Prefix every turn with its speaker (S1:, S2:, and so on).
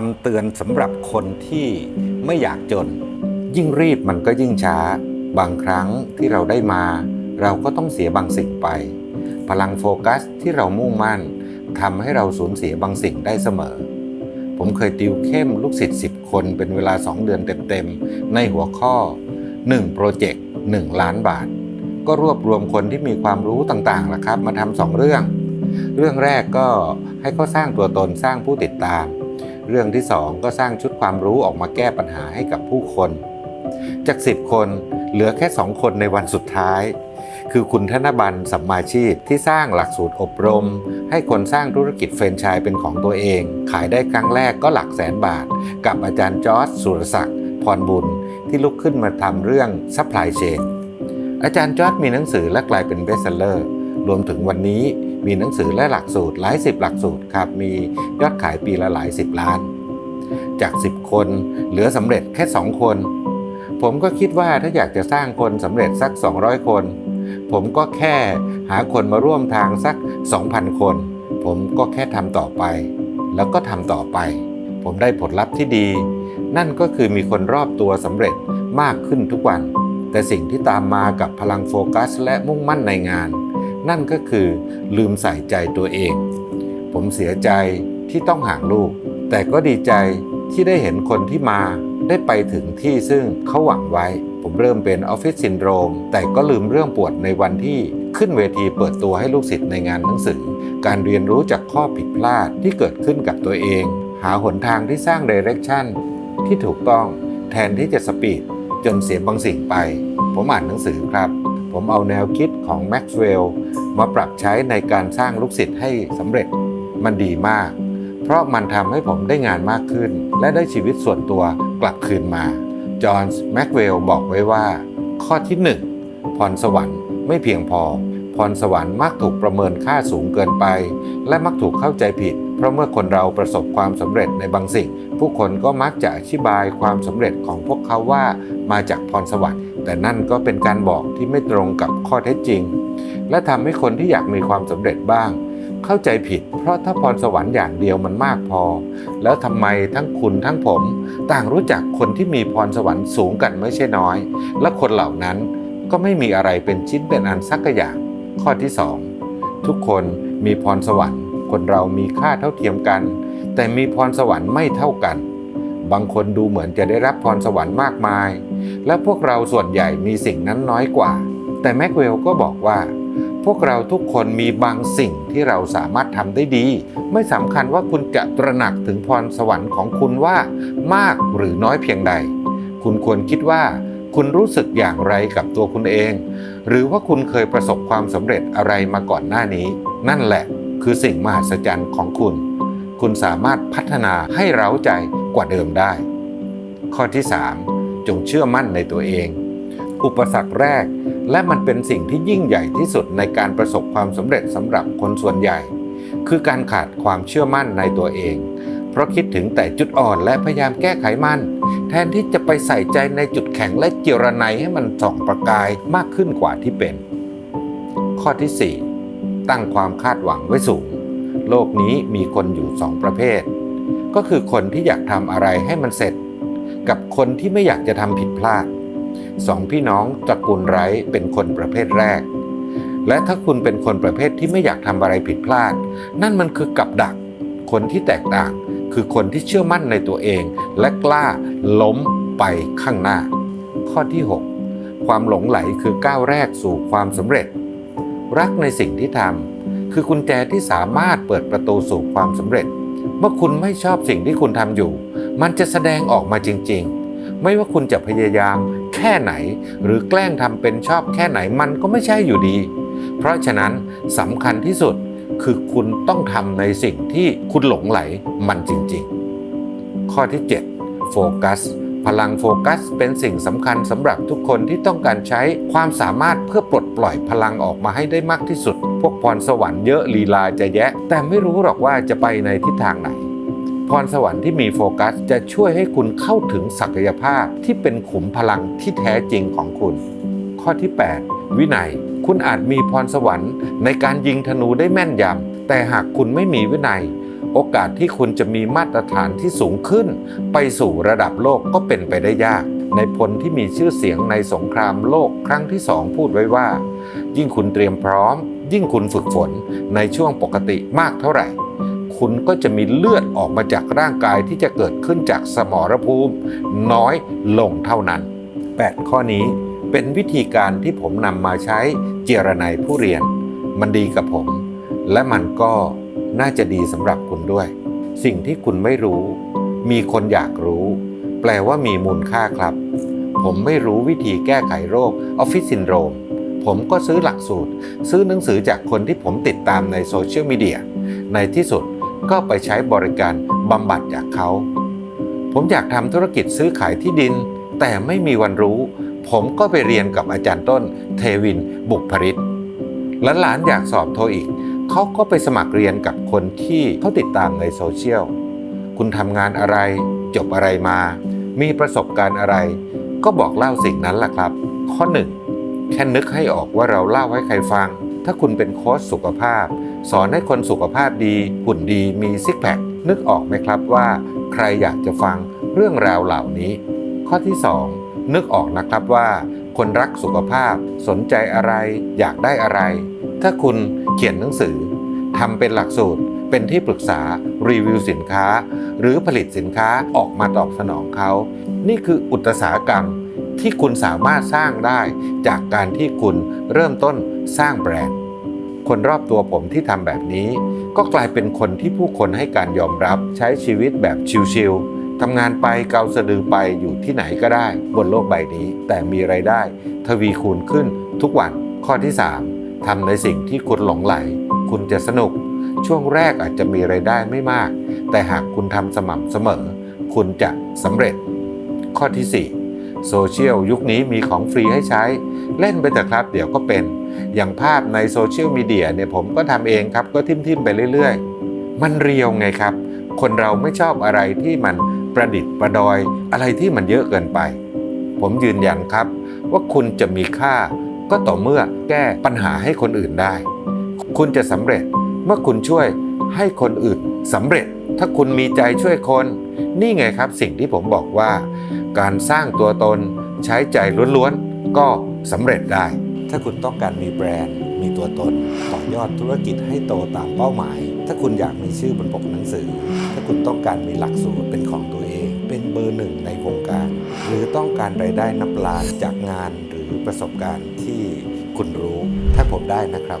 S1: คำเตือนสำหรับคนที่ไม่อยากจน ยิ่งรีบมันก็ยิ่งช้า บางครั้งที่เราได้มา เราก็ต้องเสียบางสิ่งไป พลังโฟกัสที่เรามุ่งมั่นทำให้เราสูญเสียบางสิ่งได้เสมอ ผมเคยติวเข้มลูกศิษย์10 คนเป็นเวลา 2 เดือนเต็มๆ ในหัวข้อ 1 โปรเจกต์ 1 ล้านบาท ก็รวบรวมคนที่มีความรู้ต่างๆล่ะครับ มาทำสองเรื่อง เรื่องแรกก็ให้เขาสร้างตัวตนสร้างผู้ติดตาม เรื่องที่ 2 ก็สร้างชุดความรู้ออกมาแก้ปัญหาให้กับผู้คน จาก 10 คนเหลือแค่ 2 คนในวันสุดท้าย คือคุณธนบันสัมมาชีพที่สร้างหลักสูตรอบรม ให้คนสร้างธุรกิจแฟรนไชส์เป็นของตัวเอง ขายได้ครั้งแรกก็หลักแสนบาท กับอาจารย์จอร์จสุรศักดิ์พรบุญที่ลุกขึ้นมาทำเรื่องซัพพลายเชนอาจารย์จอร์จมีหนังสือและกลายเป็นเบสเซลเลอร์รวมถึงวันนี้ มีหนังสือและหลักสูตรหลายสิบหลักสูตรครับ มียอดขายปีละหลายสิบล้าน จาก 10 คนเหลือสำเร็จแค่ 2 คน ผมก็คิดว่าถ้าอยากจะสร้างคนสำเร็จสัก 200 คน ผมก็แค่หาคนมาร่วมทางสัก 2,000 คน ผมก็แค่ทำต่อไป แล้วก็ทำต่อไป ผมได้ผลลัพธ์ที่ดี นั่นก็คือมีคนรอบตัวสำเร็จมากขึ้นทุกวัน แต่สิ่งที่ตามมากับพลังโฟกัส และมุ่งมั่นในงาน นั่นก็คือลืมใส่ใจตัวเอง ผมเสียใจที่ต้องห่างลูก แต่ก็ดีใจที่ได้เห็นคนที่มาได้ไปถึงที่ซึ่งเขาหวังไว้ ผมเริ่มเป็นออฟฟิศซินโดรม แต่ก็ลืมเรื่องปวดในวันที่ขึ้นเวทีเปิดตัวให้ลูกศิษย์ในงานหนังสือ การเรียนรู้จากข้อผิดพลาดที่เกิดขึ้นกับตัวเอง หาหนทางที่สร้างเดเรคชั่นที่ถูกต้องแทนที่จะสปีดจนเสียบางสิ่งไป ผมอ่านหนังสือครับ ผมเอาแนวคิดของแม็กซ์เวลล์มาปรับใช้ในการสร้างลูกศิษย์ให้สำเร็จมันดีมาก เพราะมันทำให้ผมได้งานมากขึ้น และได้ชีวิตส่วนตัวกลับคืนมา จอห์นส์แม็กเวลล์บอกไว้ว่า ข้อที่ 1 พรสวรรค์ไม่เพียงพอ พรสวรรค์มักถูกประเมินค่าสูงเกินไป และมักถูกเข้าใจผิด เพราะเมื่อคนเราประสบความสำเร็จในบางสิ่ง ผู้คนก็มักจะอธิบายความสำเร็จของพวกเขาว่ามาจากพรสวรรค์ แต่นั่นก็เป็นการบอกที่ไม่ตรงกับข้อเท็จจริง และทำให้คนที่อยากมีความสำเร็จบ้าง เข้าใจผิด เพราะถ้าพรสวรรค์อย่างเดียวมันมากพอ แล้วทำไมทั้งคุณทั้งผม ต่างรู้จักคนที่มีพรสวรรค์สูงกันไม่ใช่น้อย และคนเหล่านั้นก็ไม่มีอะไรเป็นชิ้นเป็นอันสักอย่าง ข้อที่ 2 ทุกคนมีพรสวรรค์ คนเรามีค่าเท่าเทียมกัน แต่มีพรสวรรค์ไม่เท่ากัน บางคนดูเหมือนจะได้รับพรสวรรค์มากมาย และพวกเราส่วนใหญ่มีสิ่งนั้นน้อยกว่า แต่แม็กเวลก็บอกว่า พวกเราทุกคนมีบางสิ่งที่เราสามารถทำได้ดี ไม่สำคัญว่าคุณจะตระหนักถึงพรสวรรค์ของคุณว่ามากหรือน้อยเพียงใด คุณควรคิดว่าคุณรู้สึกอย่างไรกับตัวคุณเอง หรือว่าคุณเคยประสบความสำเร็จอะไรมาก่อนหน้านี้ นั่นแหละ คือสิ่งมหัศจรรย์ของคุณ คุณสามารถพัฒนาให้เร้าใจกว่าเดิมได้ ข้อที่ 3 จงเชื่อมั่นในตัวเอง อุปสรรคแรก และมันเป็นสิ่งที่ยิ่งใหญ่ที่สุดในการประสบความสำเร็จสำหรับคนส่วนใหญ่ คือการขาดความเชื่อมั่นในตัวเอง เพราะคิดถึงแต่จุดอ่อนและพยายามแก้ไขมันแทนที่จะไปใส่ใจในจุดแข็งและเจรไนให้มันส่องประกายมากขึ้นกว่าที่เป็น ข้อที่ 4 ตั้งความคาดหวังไว้สูง โลกนี้มีคนอยู่สองประเภท ก็คือคนที่อยากทำอะไรให้มันเสร็จ กับคนที่ไม่อยากจะทำผิดพลาดสองพี่น้องตระกูลไร้เป็นคนประเภทแรก และถ้าคุณเป็นคนประเภทที่ไม่อยากทำอะไรผิดพลาด นั่นมันคือกับดัก คนที่แตกต่างคือคนที่เชื่อมั่นในตัวเอง และกล้าล้มไปข้างหน้า ข้อที่ 6 ความหลงไหลคือก้าวแรกสู่ความสำเร็จ รักในสิ่งที่ทำคือกุญแจที่สามารถเปิดประตูสู่ความสำเร็จ เมื่อคุณไม่ชอบสิ่งที่คุณทำอยู่ มันจะแสดงออกมาจริง ๆ ไม่ว่าคุณจะพยายามแค่ไหน หรือแกล้งทำเป็นชอบแค่ไหนมันก็ไม่ใช่อยู่ดี เพราะฉะนั้นสำคัญที่สุดคือคุณต้องทำในสิ่งที่คุณหลงไหลมันจริง ๆ ข้อที่ 7 โฟกัส พลังโฟกัส เป็นสิ่งสำคัญสำหรับทุกคนที่ต้องการใช้ความสามารถเพื่อปลดปล่อยพลังออกมาให้ได้มากที่สุด พวกพรสวรรค์เยอะลีลาจะแยะ แต่ไม่รู้หรอกว่าจะไปในทิศทางไหน พรสวรรค์ที่มีโฟกัสจะช่วยให้คุณเข้าถึงศักยภาพที่เป็นขุมพลังที่แท้จริงของคุณ ข้อที่ 8 วินัย คุณอาจมีพรสวรรค์ในการยิงธนูได้แม่นยำแต่หากคุณไม่มีวินัย โอกาสที่คุณจะมีมาตรฐานที่สูงขึ้น ไปสู่ระดับโลกก็เป็นไปได้ยาก ในพลที่มีชื่อเสียงในสงครามโลกครั้งที่สองพูดไว้ว่า ยิ่งคุณเตรียมพร้อม ยิ่งคุณฝึกฝนในช่วงปกติมากเท่าไหร่ คุณก็จะมีเลือดออกมาจากร่างกายที่จะเกิดขึ้นจากสมรภูมิ น้อยลงเท่านั้น 8 ข้อนี้เป็นวิธีการที่ผมนำมาใช้เจรนายผู้เรียน มันดีกับผม และมันก็ น่าจะดีสำหรับคุณด้วย สิ่งที่คุณไม่รู้ มีคนอยากรู้ แปลว่ามีมูลค่าครับ ผมไม่รู้วิธีแก้ไขโรคออฟฟิศซินโดรมผมก็ซื้อหลักสูตร ซื้อหนังสือจากคนที่ผมติดตามในโซเชียลมีเดียในที่สุดก็ไปใช้บริการบำบัดจากเขา ผมอยากทำธุรกิจซื้อขายที่ดิน แต่ไม่มีวันรู้ ผมก็ไปเรียนกับอาจารย์ต้น เทวิน บุกพริตและหลานอยากสอบโทอีก เขาก็ไปสมัครเรียนกับคนที่เขาติดตามในโซเชียล คุณทำงานอะไร จบอะไรมา มีประสบการณ์อะไร ก็บอกเล่าสิ่งนั้นแหละครับ ข้อหนึ่งแค่นึกให้ออกว่าเราเล่าให้ใครฟัง ถ้าคุณเป็นโค้ชสุขภาพ สอนให้คนสุขภาพดี หุ่นดี มีซิกแพค นึกออกไหมครับว่า ใครอยากจะฟังเรื่องราวเหล่านี้ ข้อที่ 2 นึกออกนะครับว่า คนรักสุขภาพ สนใจอะไร อยากได้อะไร ถ้าคุณเขียนหนังสือทำเป็นหลักสูตร เป็นที่ปรึกษารีวิวสินค้า หรือผลิตสินค้าออกมาตอบสนองเขา นี่คืออุตสาหกรรมที่คุณสามารถสร้างได้จากการที่คุณเริ่มต้นสร้างแบรนด์ คนรอบตัวผมที่ทำแบบนี้ ก็กลายเป็นคนที่ผู้คนให้การยอมรับใช้ชีวิตแบบชิลๆทำงานไปเกาสะดือไปอยู่ที่ไหนก็ได้ บนโลกใบนี้ แต่มีไรายได้ ทวีคูณขึ้นทุกวันข้อที่ 3 ทำในสิ่งที่คุณหลงไหล คุณจะสนุก ช่วงแรกอาจจะมีไรายได้ไม่มาก แต่หากคุณทำสม่ำเสมอ คุณจะสำเร็จ ข้อที่ 4 โซเชียลยุคนี้มีของฟรีให้ใช้ เล่นไปเถอะครับเดี๋ยวก็เป็น อย่างภาพในโซเชียลมีเดียเนี่ยผมก็ทำเองครับก็ทิมๆไปเรื่อยๆ มันเรียวไงครับ คนเราไม่ชอบอะไรที่มันประดิษฐ์ประดอย อะไรที่มันเยอะเกินไป ผมยืนยันครับ ว่าคุณจะมีค่า ก็ต่อเมื่อแก้ปัญหาให้คนอื่นได้ คุณจะสำเร็จเมื่อคุณช่วยให้คนอื่นสำเร็จ ถ้าคุณมีใจช่วยคน นี่ไงครับสิ่งที่ผมบอกว่า การสร้างตัวตนใช้ใจล้วนๆ ก็สำเร็จได้ ถ้าคุณต้องการมีแบรนด์ มีตัวตน ต่อยอดธุรกิจให้โตตามเป้าหมาย ถ้าคุณอยากมีชื่อบนปกหนังสือ ถ้าคุณต้องการมีหลักสูตรเป็นของตัวเอง เป็นเบอร์หนึ่งในวงการ หรือต้องการรายได้นับล้านจากงาน ประสบการณ์ที่คุณรู้ถ้าผมได้นะครับ